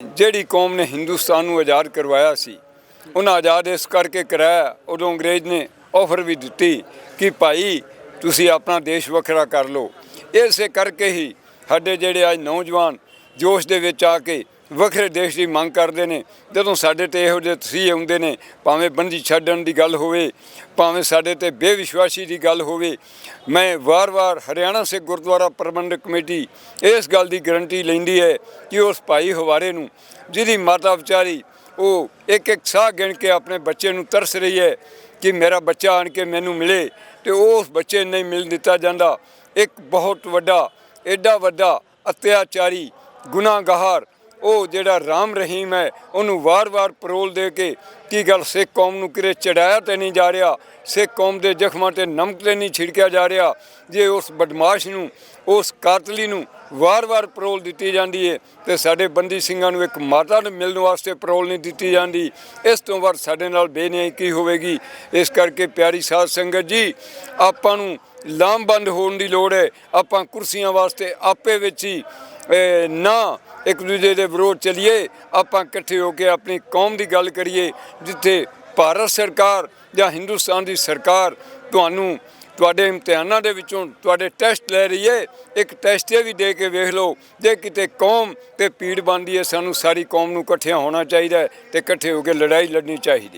ਜਿਹੜੀ ਕੌਮ ਨੇ ਹਿੰਦੁਸਤਾਨ ਨੂੰ ਆਜ਼ਾਦ ਕਰਵਾਇਆ ਸੀ, ਉਹਨਾਂ ਆਜ਼ਾਦ ਇਸ ਕਰਕੇ ਕਰਾਇਆ, ਉਦੋਂ ਅੰਗਰੇਜ਼ ਨੇ ਆਫਰ ਵੀ ਦਿੱਤੀ ਕਿ ਭਾਈ ਤੁਸੀਂ ਆਪਣਾ ਦੇਸ਼ ਵੱਖਰਾ ਕਰ ਲਓ। ਇਸੇ ਕਰਕੇ ਹੀ ਸਾਡੇ ਜਿਹੜੇ ਅੱਜ ਨੌਜਵਾਨ ਜੋਸ਼ ਦੇ ਵਿੱਚ ਆ ਕੇ ਵੱਖਰੇ ਦੇਸ਼ ਦੀ ਮੰਗ ਕਰਦੇ ਨੇ। ਜਦੋਂ ਸਾਡੇ ਤੇ ਇਹੋ ਜਿਹੇ ਤਸੀਹੇ ਆਉਂਦੇ ਨੇ, ਭਾਵੇਂ ਬੰਦੀ ਛੱਡਣ ਦੀ ਗੱਲ ਹੋਵੇ, ਭਾਵੇਂ ਸਾਡੇ ਤੇ ਬੇਵਿਸ਼ਵਾਸੀ ਦੀ ਗੱਲ ਹੋਵੇ, ਮੈਂ ਵਾਰ-ਵਾਰ ਹਰਿਆਣਾ ਸਿੱਖ ਗੁਰਦੁਆਰਾ ਪ੍ਰਬੰਧਕ ਕਮੇਟੀ ਇਸ ਗੱਲ ਦੀ ਗਰੰਟੀ ਲੈਂਦੀ ਹੈ ਕਿ ਉਸ ਭਾਈ ਹਵਾਰੇ ਨੂੰ, ਜਿਹਦੀ ਮਾਤਾ ਵਿਚਾਰੀ ਉਹ ਇੱਕ ਇੱਕ ਸਾਹ ਗਿਣ ਕੇ ਆਪਣੇ ਬੱਚੇ ਨੂੰ ਤਰਸ ਰਹੀ ਹੈ ਕਿ ਮੇਰਾ ਬੱਚਾ ਆਣ ਕੇ ਮੈਨੂੰ ਮਿਲੇ ਤੇ ਉਸ ਬੱਚੇ ਨਹੀਂ ਮਿਲ ਦਿੱਤਾ ਜਾਂਦਾ। ਇੱਕ ਬਹੁਤ ਵੱਡਾ ਐਡਾ ਵੱਡਾ ਅਤਿਆਚਾਰੀ ਗੁਨਾਹਗਾਰ ਉਹ ਜਿਹੜਾ ਰਾਮ ਰਹੀਮ ਹੈ, ਉਹਨੂੰ ਵਾਰ-ਵਾਰ ਪਰੋਲ ਦੇ ਕੇ ਕੀ ਗੱਲ ਸਿੱਖ ਕੌਮ ਨੂੰ ਕਿਰੇ ਚੜਾਇਆ ਤੇ ਨਹੀਂ ਜਾ ਰਿਹਾ? ਸਿੱਖ ਕੌਮ ਦੇ ਜ਼ਖਮਾਂ ਤੇ ਨਮਕ ਤੇ ਨਹੀਂ ਛਿੜਕਿਆ ਜਾ ਰਿਹਾ? ਜੇ ਉਸ ਬਦਮਾਸ਼ ਨੂੰ, ਉਸ ਕਾਤਲੀ ਨੂੰ ਵਾਰ-ਵਾਰ ਪਰੋਲ ਦਿੱਤੀ ਜਾਂਦੀ ਹੈ ਤੇ ਸਾਡੇ ਬੰਦੀ ਸਿੰਘਾਂ ਨੂੰ ਇੱਕ ਮਾਤਾ ਨੂੰ ਮਿਲਣ ਵਾਸਤੇ ਪਰੋਲ ਨਹੀਂ ਦਿੱਤੀ ਜਾਂਦੀ। ਇਸ ਤੋਂ ਬਾਅਦ ਸਾਡੇ ਨਾਲ ਬੇਨਿਆਈ ਕੀ ਹੋਵੇਗੀ। ਇਸ ਕਰਕੇ ਪਿਆਰੀ ਸਾਧ ਸੰਗਤ ਜੀ, ਆਪਾਂ ਨੂੰ ਲਾਮਬੰਦ ਹੋਣ ਦੀ ਲੋੜ ਹੈ ਆਪਾਂ ਕੁਰਸੀਆਂ ਵਾਸਤੇ ਆਪੇ ਵਿੱਚ ਹੀ ਨਾ ਇੱਕ ਦੂਜੇ ਦੇ ਵਿਰੋਧ ਚਲੀਏ। ਆਪਾਂ ਇਕੱਠੇ ਹੋ ਕੇ ਆਪਣੀ ਕੌਮ ਦੀ ਗੱਲ ਕਰੀਏ, ਜਿੱਥੇ ਭਾਰਤ ਸਰਕਾਰ ਜਾਂ ਹਿੰਦੁਸਤਾਨ ਦੀ ਸਰਕਾਰ ਤੁਹਾਨੂੰ ਤੁਹਾਡੇ ਇਮਤਿਹਾਨਾਂ ਦੇ ਵਿੱਚੋਂ ਤੁਹਾਡੇ ਟੈਸਟ ਲੈ ਰਹੀ ਹੈ ਇੱਕ ਟੈਸਟ ਇਹ ਵੀ ਦੇ ਕੇ ਵੇਖ ਲਓ, ਜੇ ਕਿਤੇ ਕੌਮ ਤੇ ਪੀੜ ਬਣਦੀ ਹੈ, ਸਾਨੂੰ ਸਾਰੀ ਕੌਮ ਨੂੰ ਇਕੱਠਿਆਂ ਹੋਣਾ ਚਾਹੀਦਾ ਹੈ ਤੇ ਇਕੱਠੇ ਹੋ ਕੇ ਲੜਾਈ ਲੜਨੀ ਚਾਹੀਦੀ